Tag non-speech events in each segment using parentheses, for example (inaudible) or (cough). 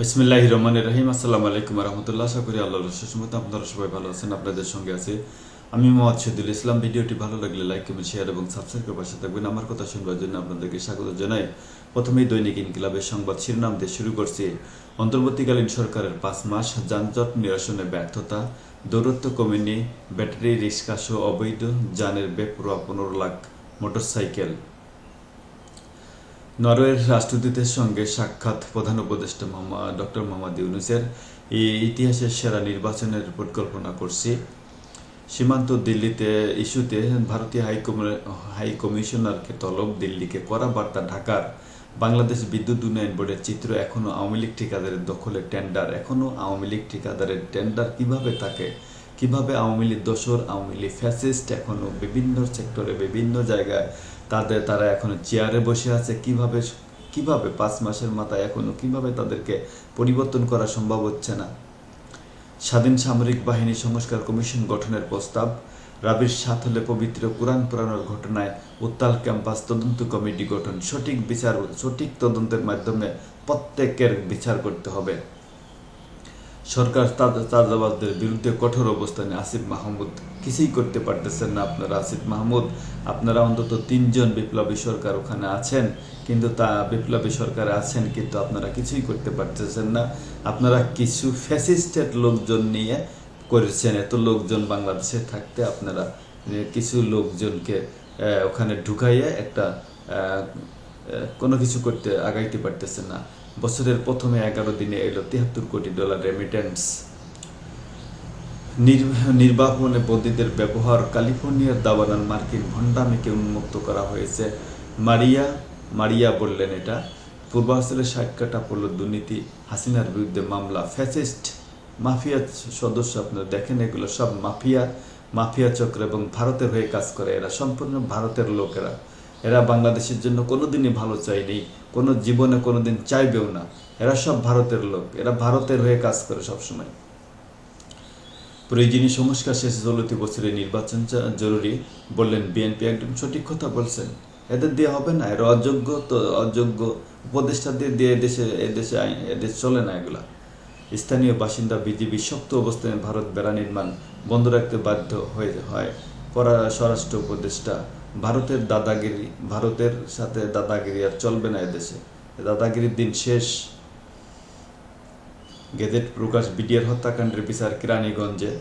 বিসমিল্লাহ রহমান রহিম। আসসালামু আলাইকুম রহমতুল্লাহ আশা করি আল্লাহ সুসমত আপনারা সবাই ভালো আছেন, আপনাদের সঙ্গে আছে। আমি মোহাম্মদ শহীদুল ইসলাম। ভিডিওটি ভালো লাগলে লাইক কমেন্ট শেয়ার এবং সাবস্ক্রাইব করে পাশে থাকবেন। আমার কথা শুনবার জন্য আপনাদেরকে স্বাগত জানাই। প্রথমেই দৈনিক ইনকিলাবের সংবাদ শিরোনাম দিয়ে শুরু করছি। অন্তর্বর্তীকালীন সরকারের পাঁচ মাস যানজট নিরসনে ব্যর্থতা, দৌরত্ব কমেনি, ব্যাটারি রিক্সা সহ অবৈধ যানের বেপরোয়া পনেরো লাখ মোটরসাইকেল। নরওয়ের রাষ্ট্রদূতের সঙ্গে সাক্ষাৎ প্রধান উপদেষ্টা মামা ডক্টর মোহাম্মদ ইউনুসের। এই ইতিহাসের সেরা নির্বাচনের পরিকল্পনা করছি। সীমান্ত দিল্লিতে ইস্যুতে ভারতীয় হাই কমিশনারকে তলব দিল্লিকে করা বার্তা ঢাকার। বাংলাদেশ বিদ্যুৎ উন্নয়ন বোর্ডের চিত্র এখনও আওয়ামী লীগ ঠিকাদারের দখলে টেন্ডার। এখনও আওয়ামী লীগ ঠিকাদারের টেন্ডার কীভাবে থাকে? কীভাবে আওয়ামী লীগ দোসর, আওয়ামী লীগ ফ্যাসিস্ট? এখনও বিভিন্ন সেক্টরে, বিভিন্ন জায়গায় তাদের, তারা এখনও চেয়ারে বসে আছে। কীভাবে কীভাবে পাঁচ মাসের মাথায় এখনও, কীভাবে তাদেরকে পরিবর্তন করা সম্ভব হচ্ছে না? স্বাধীন সামরিক বাহিনী সংস্কার কমিশন গঠনের প্রস্তাব, রাবির সাত হলে পবিত্র কোরআন পুরানোর ঘটনায় উত্তাল ক্যাম্পাস তদন্ত কমিটি গঠন। সঠিক বিচার, সঠিক তদন্তের মাধ্যমে প্রত্যেকের বিচার করতে হবে। সরকার চাঁদাবাজদের বিরুদ্ধে কঠোর অবস্থানে আসিফ মাহমুদ কিছুই করতে পারতেছেন না আপনারা আসিফ মাহমুদ। আপনারা অন্তত তিনজন বিপ্লবী সরকার ওখানে আছেন, কিন্তু তা বিপ্লবী সরকারে আছেন, কিন্তু আপনারা কিছুই করতে পারতেছেন না। আপনারা কিছু ফ্যাসিস্টের লোকজন নিয়ে করেছেন, এত লোকজন বাংলাদেশে থাকতে আপনারা কিছু লোকজনকে ওখানে ঢুকাইয়ে একটা কোনো কিছু করতে আগাইতে পারতেছেন না। বছরের প্রথমে এগারো দিনে এলো তিয়াত্তর কোটি ডলার রেমিটেন্স নির- নির্বাপনে বন্দীদের ব্যবহার ক্যালিফোর্নিয়ার দাবানার মার্কিন ভণ্ডামিকে উন্মুক্ত করা হয়েছে। মারিয়া মারিয়া বললেন এটা। পূর্বাঞ্চলে ষাট কাটা পড়ল দুর্নীতি, হাসিনার বিরুদ্ধে মামলা ফ্যাসিস্ট মাফিয়া সদস্য আপনারা দেখেন, এগুলো সব মাফিয়া মাফিয়া চক্র এবং ভারতের হয়ে কাজ করে এরা, সম্পূর্ণ ভারতের লোকেরা। এরা বাংলাদেশের জন্য কোনোদিনই ভালো চায়নি কোনো জীবনে কোনোদিন চাইবেও না। এরা সব ভারতের লোক, এরা ভারতের হয়ে কাজ করে সবসময়। প্রয়োজনীয় সংস্কার শেষে চলতি বছরে নির্বাচন জরুরি বললেন বিএনপি, একদম সঠিক কথা বলছেন। এদের দিয়ে হবে না, এরা অযোগ্য তো, অযোগ্য উপদেষ্টা দিয়ে দিয়ে এদেশে এদেশে এদেশ চলে না এগুলা। স্থানীয় বাসিন্দা বিজেপি শক্ত অবস্থানে ভারত বেড়া নির্মাণ বন্ধ রাখতে বাধ্য হয়ে, হয় পরা, স্বরাষ্ট্র উপদেষ্টা ভারতের দাদাগিরি, ভারতের সাথে দাদাগিরি আর চলবে না এদেশে। দাদাগিরির দিন শেষ। গেজেট প্রকাশ, বিডিআর হত্যাকাণ্ডের বিচার কেরানীগঞ্জে।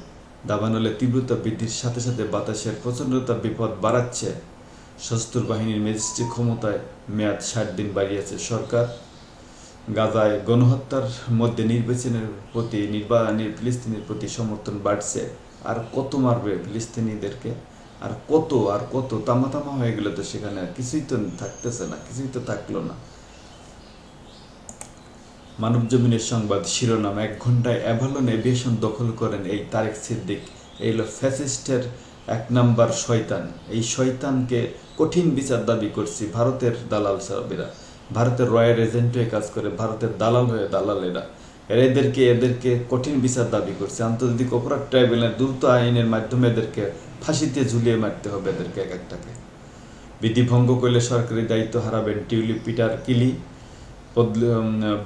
দাবানলে তীব্রতা বৃদ্ধির সাথে সাথে বাতাসের প্রচণ্ডতা বিপদ বাড়াচ্ছে। সশস্ত্র বাহিনীর ম্যাজিস্ট্রেট ক্ষমতায় মেয়াদ ষাট দিন বাড়িয়েছে সরকার। গাজায় গণহত্যার মধ্যে নির্বাচনের প্রতি নির্বাচনের ফিলিস্তিনের প্রতি সমর্থন বাড়ছে। আর কত মারবে ফিলিস্তিনিদেরকে? আর কত আর কত তামা তামা হয়ে গেলে তো সেখানে আর কিছুই তো থাকতেছে না, কিছুই তো থাকল না। মানব জমিনের সংবাদ শিরোনাম, এক ঘন্টায় অ্যাভালন এভিয়েশন দখল করেন এই তারেক সিদ্দিক। এই হলো ফ্যাসিস্টের এক নাম্বার শয়তান। এই শয়তানকে কঠিন বিচার দাবি করছি ভারতের দালাল সাহেবেরা। ভারতের রয়্যাল এজেন্ট হয়ে কাজ করে, ভারতের দালাল হয়ে দালালেরা। এরা এদেরকে এদেরকে কঠিন বিচার দাবি করছে। আন্তর্জাতিক অপরাধ ট্রাইব্যুনাল দ্রুত আইনের মাধ্যমে এদেরকে ফাঁসিতে ঝুলিয়ে মারতে হবে এদেরকে এক একটাকে। বিধি ভঙ্গ করলে সরকারি দায়িত্ব হারাবেন টিউলিপ পিটার কিলি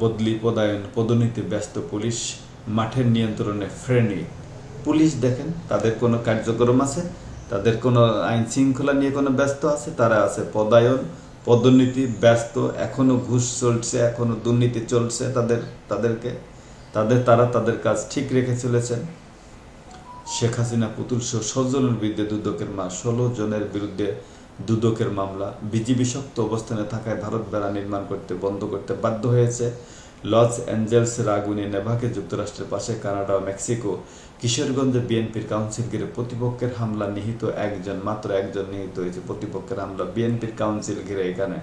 বদলি পদায়ন পদোন্নতি ব্যস্ত পুলিশ, মাঠের নিয়ন্ত্রণে ফ্রেনি। পুলিশ দেখেন, তাদের কোনো কার্যক্রম আছে, তাদের কোনো আইন শৃঙ্খলা নিয়ে কোনো ব্যস্ত আছে, তারা আছে পদায়ন, পদোন্নতি ব্যস্ত, এখনও ঘুষ চলছে, এখনও দুর্নীতি চলছে তাদের, তাদেরকে। তাদের, তারা তাদের কাজ ঠিক রেখে চলেছেন। শেখ হাসিনা পুতুল সহ ষোলজনের বিরুদ্ধে দুদকের মা ষোলো জনের বিরুদ্ধে দুদকের মামলা, বিজিবি শক্ত অবস্থানে থাকায় ভারত বেড়া নির্মাণ করতে বন্ধ করতে বাধ্য হয়েছে। লস অ্যাঞ্জেলসের আগুনে নেভাকে যুক্তরাষ্ট্রের পাশে কানাডা ও মেক্সিকো, কিশোরগঞ্জে বিএনপির কাউন্সিল ঘিরে প্রতিপক্ষের হামলা নিহিত একজন, মাত্র একজন নিহিত হয়েছে প্রতিপক্ষের হামলা বিএনপির কাউন্সিল ঘিরে এখানে।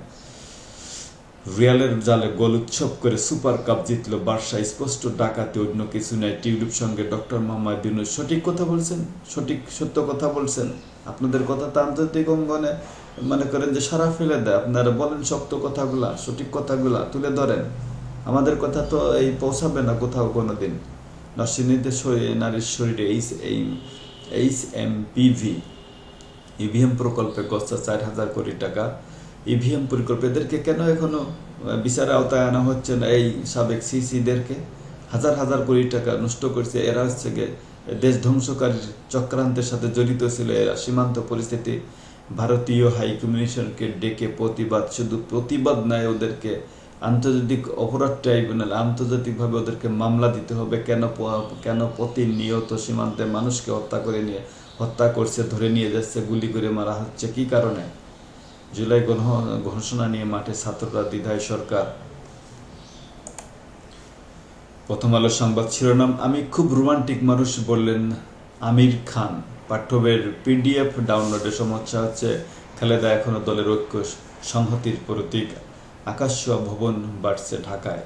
রিয়ালের জালে গোল উৎসব করে সুপার কাপ জিতলো বার্সা। স্পষ্ট ডাকাতে অন্য কিছু নয়। টিউলিপ সঙ্গে ডক্টর মোহাম্মদ ইউনুস সঠিক কথা বলছেন? সঠিক, সত্য কথা বলছেন? আপনাদের কথা তো আন্তর্জাতিক অঙ্গনে মনে করেন যে সারা ফেলে দেয়। আপনারা বলেন শক্ত কথাগুলা, সঠিক কথাগুলা তুলে ধরেন। আমাদের কথা তো এই পৌঁছাবে না কোথাও কোনো দিন নরসিংদীতে শরীরে নারীর শরীরে এইচ এই, এইচ এম পিভি ইভিএম প্রকল্পে গচ্ছা চার হাজার কোটি টাকা। ইভিএম প্রকল্প কেন এখনও বিচারে আওতায় আনা হচ্ছে না? এই সাবেক সিসিদেরকে হাজার হাজার কোটি টাকা নষ্ট করছে। এরা হচ্ছে গিয়ে দেশ ধ্বংসকারীর চক্রান্তের সাথে জড়িত ছিল। এরা সীমান্ত পরিস্থিতি ভারতীয় হাই কমিশনকে ডেকে প্রতিবাদ, শুধু প্রতিবাদ নয়, ওদেরকে আন্তর্জাতিক অপরাধ ট্রাইব্যুনাল আন্তর্জাতিকভাবে ওদেরকে মামলা দিতে হবে। কেন কেন প্রতিনিয়ত সীমান্তে মানুষকে হত্যা করে নিয়ে, হত্যা করছে, ধরে নিয়ে যাচ্ছে, গুলি করে মারা হচ্ছে? কি কারণে? জুলাই ঘোষণা নিয়ে মাঠে ছাত্ররা দ্বিধায় সরকার। প্রথম আলো সংবাদ শিরোনাম, আমি খুব রোমান্টিক মানুষ বললেন আমির খান। পাঠ্যবের পিডিএফ ডাউনলোডের সমস্যা হচ্ছে, খালেদা এখনও দলের ঐক্য সংহতির প্রতীক। আকাশ ভবন বাড়ছে ঢাকায়।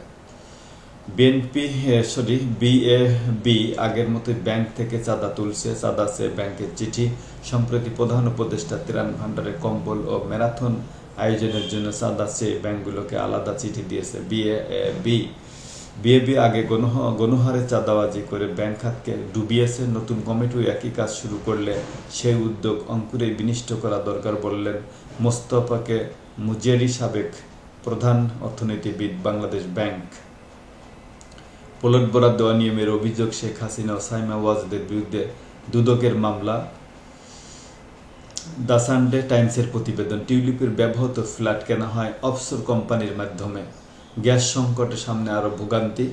বিএনপি সরি বিএবি আগের মতো ব্যাংক থেকে চাঁদা তুলছে। চাঁদা সে ব্যাংকের চিঠি। সম্প্রতি প্রধান উপদেষ্টা ত্রাণ ভান্ডারে কম্বল ও ম্যারাথন আয়োজনের জন্য চাঁদা চেয়ে ব্যাংকগুলোকে আলাদা চিঠি দিয়েছে বিএবি বিএবি আগে গণহ, গণহারে চাঁদাবাজি করে ব্যাংক খাতকে ডুবিয়েছে। নতুন কমিটিও একই কাজ শুরু করলে সেই উদ্যোগ অঙ্কুরে বিনিষ্ট করা দরকার বললেন মোস্তফাকে মুজেরি সাবেক প্রধান অর্থনীতিবিদ বাংলাদেশ ব্যাংক। প্লট বরাদ্দ অনিয়মের অভিযোগ শেখ হাসিনা ও সাইমা ওয়াজদের বিরুদ্ধে দুদকের মামলা। দ্য সানডে টাইমসের প্রতিবেদন, টিউলিপের ব্যবহৃত ফ্ল্যাট কেনা হয় অফশোর কোম্পানির মাধ্যমে। গ্যাস সংকটের সামনে আরও ভোগান্তি,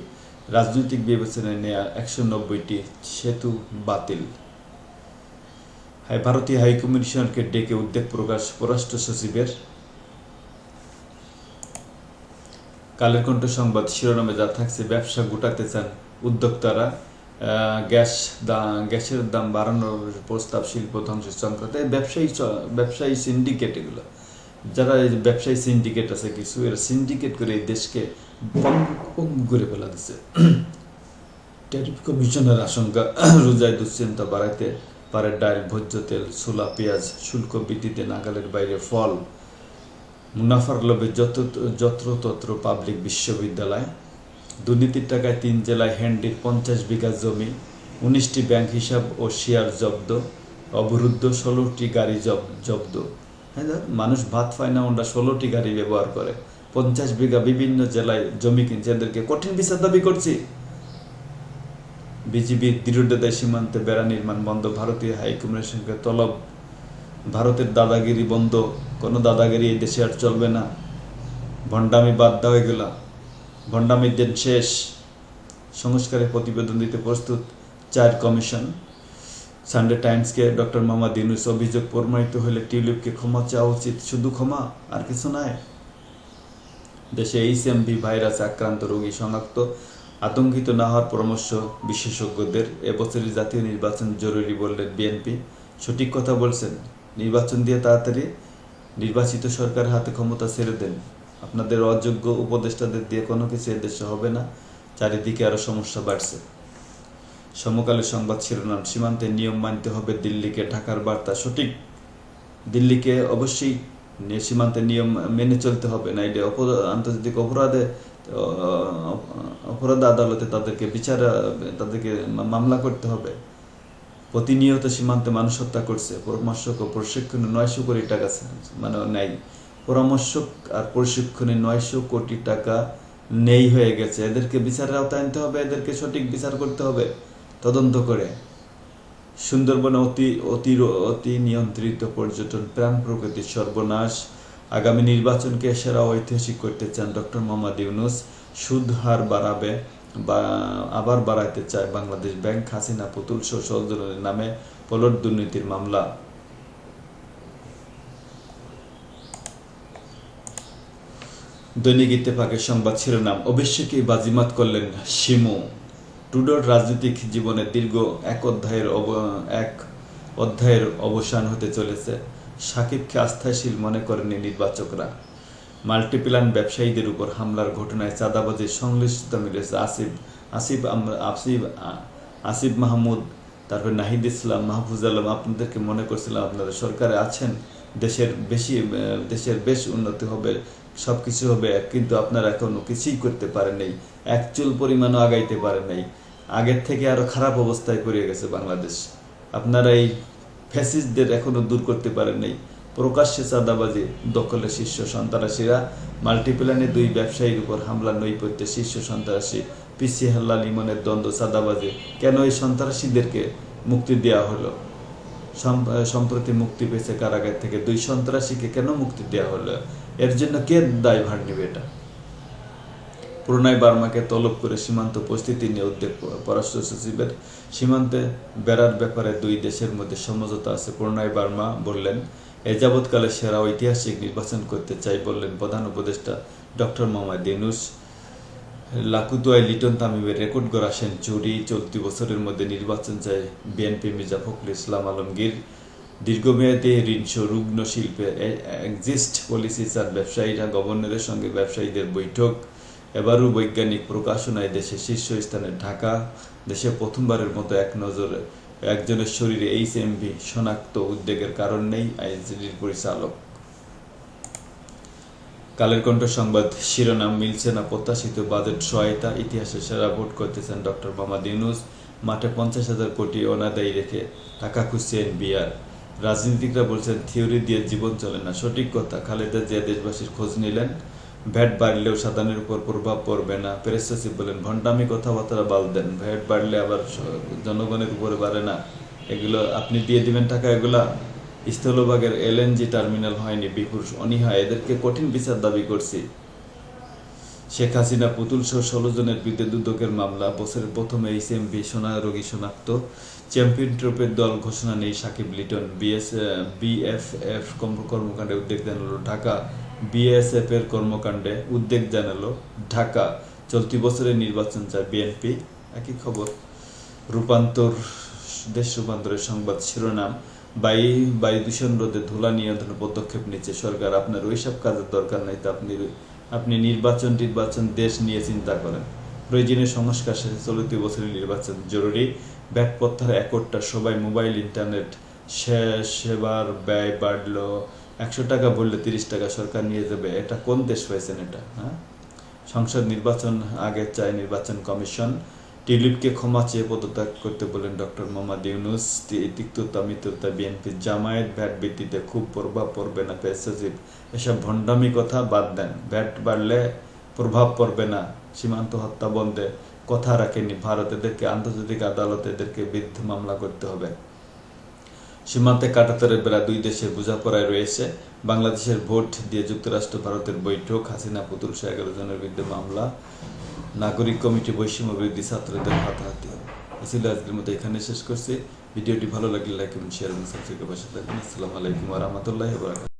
রাজনৈতিক বিবেচনায় নেয়া একশো নব্বইটি সেতু বাতিল। ভারতীয় হাইকমিশনকে ডেকে উদ্বেগ প্রকাশ পররাষ্ট্র সচিবের কালের কণ্ঠ সংবাদ শিরোনামে যা থাকছে, ব্যবসা গোটাতে চান উদ্যোক্তারা। গ্যাস গ্যাসের দাম বাড়ানোর প্রস্তাব শিল্প ধ্বংস সংক্রান্ত ব্যবসায়ী ব্যবসায়ী সিন্ডিকেট এগুলো। যারা এই ব্যবসায়ী সিন্ডিকেট আছে কিছু, এরা সিন্ডিকেট করে এই দেশকে করে ফেলা দিছে। (clears throat) ট্যারিফ কমিশনের আশঙ্কা, (clears throat) রোজায় দুশ্চিন্তা বাড়াইতে পারে ডাইল, ভোজ্য তেল, ছোলা, পেঁয়াজ, শুল্ক বৃদ্ধিতে নাগালের বাইরে ফল। মুনাফার লোভে যত যত্রতত্র পাবলিক বিশ্ববিদ্যালয়, দুর্নীতির টাকায় তিন জেলায় হ্যান্ডির পঞ্চাশ বিঘা জমি, উনিশটি ব্যাংক হিসাব ও শেয়ার জব্দ, অবরুদ্ধ ষোলোটি গাড়ি জব- জব্দ। হ্যাঁ? মানুষ ভাত পায় না, ওরা ষোলোটি গাড়ি ব্যবহার করে। পঞ্চাশ বিঘা বিভিন্ন জেলায় জমি কিনছে, এদেরকে কঠিন বিচার দাবি করছি। বিজিবির দৃঢ়তায় সীমান্তে বেড়া নির্মাণ বন্ধ, ভারতীয় হাইকমিশনকে তলব। ভারতের দাদাগিরি বন্ধ। কোনো দাদাগিরি এই দেশে আর চলবে না। ভণ্ডামি বাদ দেওয়া গেল ভণ্ডামির দিন শেষ। সংস্কারের প্রতিবেদন দিতে প্রস্তুত চার কমিশন। সানডে টাইমসকে ডক্টর মামা দিনুস অভিযোগ প্রমাণিত হলে টিউলিপকে ক্ষমা চাওয়া উচিত। শুধু ক্ষমা আর কিছু নাই দেশে এইচএমভি ভাইরাসে আক্রান্ত রোগী শনাক্ত, আতঙ্কিত না হওয়ার পরামর্শ বিশেষজ্ঞদের। এবছরের জাতীয় নির্বাচন জরুরি বললেন বিএনপি। সঠিক কথা বলছেন। নির্বাচন দিয়ে তাড়াতাড়ি নির্বাচিত সরকারের হাতে ক্ষমতা ছেড়ে দেন। আপনাদের অযোগ্য উপদেষ্টাদের দিয়ে কোনো কিছু এদেশে হবে না। চারিদিকে আরও সমস্যা বাড়ছে। সমকালের সংবাদ শিরোনাম, সীমান্তে নিয়ম মানতে হবে দিল্লিকে, ঢাকার বার্তা সঠিক। দিল্লিকে অবশ্যই সীমান্তে নিয়ম মেনে চলতে হবে না এটা আন্তর্জাতিক অপরাধে অপরাধ আদালতে তাদেরকে বিচার তাদেরকে মামলা করতে হবে। প্রতিনিয়ত সীমান্তে মানুষ হত্যা করছে। পরামর্শক ও প্রশিক্ষণে নয়শো কোটি টাকা মানে নেই। পরামর্শক আর প্রশিক্ষণে নয়শো কোটি টাকা নেই হয়ে গেছে। এদেরকে বিচারের আওতায় আনতে হবে, এদেরকে সঠিক বিচার করতে হবে। তদন্ত করে। সুন্দরবনে অতি অতি অতি নিয়ন্ত্রিত পর্যটন প্রাণ প্রকৃতির সর্বনাশ। আগামী নির্বাচনকে সেরা ঐতিহাসিক করতে চান ডক্টর মোহাম্মদ ইউনুস। সুদ হার বাড়াবে। আবার বাড়াইতে চায় বাংলাদেশ ব্যাংক, হাসিনা পুতুল সহজনের নামে পলট দুর্নীতির মামলা। দৈনিক ইত্তেফাকের সংবাদ শিরোনাম অবশ্যই বাজিমাত করলেন শিমু। টুডোর রাজনৈতিক জীবনে দীর্ঘ এক অধ্যায়ের এক অধ্যায়ের অবসান হতে চলেছে। সাকিবকে আস্থাশীল মনে করেনি নির্বাচকরা। মাল্টিপ্ল্যান ব্যবসায়ীদের উপর হামলার ঘটনায় চাঁদাবাজির সংশ্লিষ্টতা মিলেছে আসিফ আসিফ আসিফ আসিফ মাহমুদ, তারপর নাহিদ ইসলাম, মাহফুজ আলম। আপনাদেরকে মনে করছিলাম আপনারা সরকারে আছেন, দেশের বেশি দেশের বেশ উন্নতি হবে সব কিছু হবে, কিন্তু আপনারা এখনও কিছুই করতে পারেন নাই, এক চুল পরিমাণও আগাইতে পারেন আগের থেকে আরও খারাপ অবস্থায় পড়ে গেছে বাংলাদেশ। আপনারা এই ফ্যাসিস্টদের এখনও দূর করতে পারেন নাই। প্রকাশ্যে চাঁদাবাজি, দখলে শীর্ষ সন্ত্রাসীরা, মাল্টিপ্ল্যানে দুই ব্যবসায়ীর উপর হামলা, নৈপথ্যে শীর্ষ সন্ত্রাসী পিসি হাল্লা লিমনের দ্বন্দ্ব, চাঁদাবাজি। কেন এই সন্ত্রাসীদেরকে মুক্তি দেওয়া হলো? সম্প্রতি মুক্তি পেয়েছে কারাগার থেকে দুই সন্ত্রাসীকে কেন মুক্তি দেওয়া হলো? এর জন্য কে দায় দায়ভার নেবে এটা? প্রণয় বার্মাকে তলব করে সীমান্ত পরিস্থিতি নিয়ে উদ্বেগ পররাষ্ট্র সচিবের সীমান্তে বেড়ার ব্যাপারে দুই দেশের মধ্যে সমঝোতা আছে। প্রণয় বার্মা বললেন এ যাবৎকালে সেরা ঐতিহাসিক নির্বাচন করতে চাই বললেন প্রধান উপদেষ্টা ডক্টর মোহাম্মদ ইউনুস। লাকুতুয়ায় লিটন তামিমের রেকর্ড করা সেঞ্চুরি, চলতি বছরের মধ্যে নির্বাচন চায় বিএনপি মির্জা ফখরুল ইসলাম আলমগীর। দীর্ঘমেয়াদী ঋণ রুগ্ন শিল্পে এক্সিস্ট পলিসি চার ব্যবসায়ীরা, গভর্নরের সঙ্গে ব্যবসায়ীদের বৈঠক। এবারও বৈজ্ঞানিক প্রকাশনায় দেশে শীর্ষস্থানে ঢাকা, দেশে প্রথমবারের মতো এক নজরে একজনের শরীরে এইচ এমভি শনাক্ত উদ্বেগের কারণ নেই আইএনসিডির পরিচালক। কালের কণ্ঠ সংবাদ শিরোনাম মিলছে না প্রত্যাশিত বাজেট সহায়তা ইতিহাসে সেরা ভোট করতেছেন ডক্টর মোহাম্মদ ইউনুস। মাঠে পঞ্চাশ হাজার কোটি অনাদায়ী রেখে টাকা খুঁজছেন বিয়ার রাজনীতিকরা বলছেন, থিওরি দিয়ে জীবন চলে না, সঠিক কথা। খালেদা জিয়া দেশবাসীর খোঁজ নিলেন। ভ্যাট বাড়লেও সাধারণের উপর প্রভাব পড়বে না। প্রেস সচিব বলেন, ভণ্ডামি কথাবার্তা বাল দেন। ভ্যাট বাড়লে আবার জনগণের উপরে বাড়ে না। এগুলো আপনি দিয়ে দিবেন টাকা, এগুলা? স্থলভাগের এলএনজি টার্মিনাল হয়নি বিপুল অনীহা। এদেরকে কঠিন বিচার দাবি করছি। শেখ হাসিনা পুতুল সহ ষোলো জনের বিরুদ্ধে দুদকের মামলা। বছরের প্রথমে এইচএমভি সোনা রোগী শনাক্ত। চ্যাম্পিয়ন ট্রফের দল ঘোষণা নেই সাকিব লিটন। বিএস, বিএফএফ কর্মকাণ্ডে উদ্বেগ জানালো ঢাকা। বিএসএফ এর কর্মকাণ্ডে উদ্বেগ জানালো ঢাকা। চলতি বছরের নির্বাচন চায় বিএনপি। একই খবর, রূপান্তর দেশ রূপান্তরের সংবাদ শিরোনাম বায়ু বায়ু দূষণ রোধে ধুলা নিয়ন্ত্রণে পদক্ষেপ নিচ্ছে সরকার। আপনার ওইসব কাজের দরকার নাই তো আপনি আপনি নির্বাচন নির্বাচন দেশ নিয়ে চিন্তা করেন। প্রয়োজনীয় সংস্কার শেষে চলতি বছরের নির্বাচন জরুরি। ব্যাট প্রত্যাহার একরটা সবাই মোবাইল, ইন্টারনেট সেবার ব্যয় বাড়লো। একশো টাকা বললে তিরিশ টাকা সরকার নিয়ে যাবে। এটা কোন দেশ হয়েছেন এটা? হ্যাঁ? সংসদ নির্বাচন আগে চায় নির্বাচন কমিশন। টিউলিপকে ক্ষমা চেয়ে পদত্যাগ করতে বলেন ডক্টর মোহাম্মদ ইউনুস। তিক্ততা মিত্রতা বিএনপি জামায়াত ভ্যাট বৃদ্ধিতে খুব প্রভাব পড়বে না পেশ সচিব। এসব ভণ্ডামি কথা বাদ দেন। ভ্যাট বাড়লে প্রভাব পড়বে না। সীমান্ত হত্যা বন্ধে কথা রাখেনি ভারত এদেরকে, আন্তর্জাতিক আদালত এদেরকে বিরুদ্ধে মামলা করতে হবে। সীমান্তে কাটাতারের বেলা দুই দেশের বোঝাপড়ায় রয়েছে। বাংলাদেশের ভোট দিয়ে যুক্তরাষ্ট্র ভারতের বৈঠক, হাসিনা পুতুল শাহ এগারো জনের বিরুদ্ধে মামলা, নাগরিক কমিটি বৈষম্য বিরুদ্ধে ছাত্রদের হাতাহাতি ছিল আজকের মতো, এখানে শেষ করছি। ভিডিওটি ভালো লাগলে লাইক এবং শেয়ার এবং সাবস্ক্রাইব পাশে থাকুন আসসালামু আলাইকুম রহমতুল্লাহ